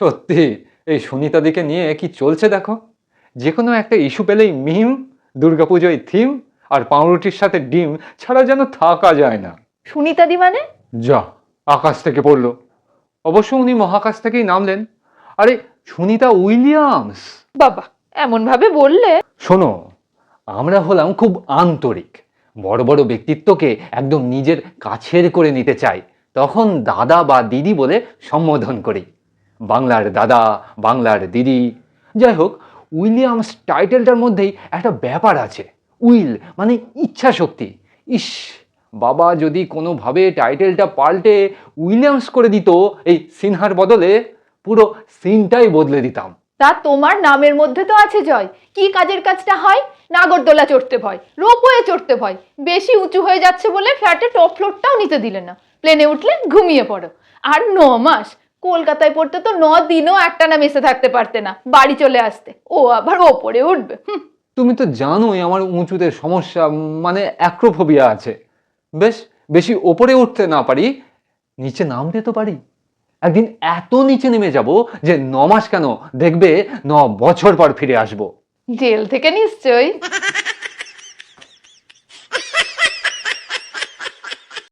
সত্যি এই সুনিতাদিকে নিয়ে কি চলছে দেখো? যে কোনো একটা ইস্যু পেলেই মিম দুর্গাপুজোয় থিম আর পাউরুটির সাথে ডিম ছাড়া যেন থাকা যায় না। সুনিতাদি মানে? যা আকাশ থেকে পড়ল। অবশ্য উনি মহাকাশ থেকেই নামলেন। আরে সুনিতা উইলিয়ামস! বাবা এমন ভাবে বললে? শোনো আমরা হলাম খুব আন্তরিক। বড় বড় ব্যক্তিত্বকে একদম নিজের কাছের করে নিতে চাই। তখন দাদা বা দিদি বলে সম্বোধন করি। বাংলার দাদা, বাংলার দিদি। যাই হোক উইলিয়ামস টাইটেলটার মধ্যেই একটা ব্যাপার আছে। উইল মানে ইচ্ছা শক্তি ইস, বাবা যদি কোনোভাবে টাইটেলটা পাল্টে উইলিয়ামস করে দিত, এই সিনহার বদলে পুরো সিনটাই বদলে দিতাম। তা তোমার নামের মধ্যে তো আছে জয়। কি কাজের কাজটা হয়? নাগরদোলা চড়তে ভয়, রোপওয়ে চড়তে ভয়। বেশি উঁচু হয়ে যাচ্ছে বলে ফ্ল্যাটে টপ ফ্লোরটাও নিতে দিলে না। প্লেনে উঠলে ঘুমিয়ে পড়ো। আর ন মাস কলকাতায় পড়তে তো ন দিনও একটানা মেসে থাকতে পারতে না বাড়ি চলে আসতে। ও আবার ওপরে উঠবে। তুমি তো জানোই আমার উঁচুতে সমস্যা মানে অ্যাক্রোফোবিয়া আছে। বেশ বেশি ওপরে উঠতে না পারি নিচে নামতে তো পারি। একদিন এত নিচে নেমে যাব যে ন মাস কেন দেখবে ন বছর পর ফিরে আসব। জেল থেকে নিশ্চয়ই।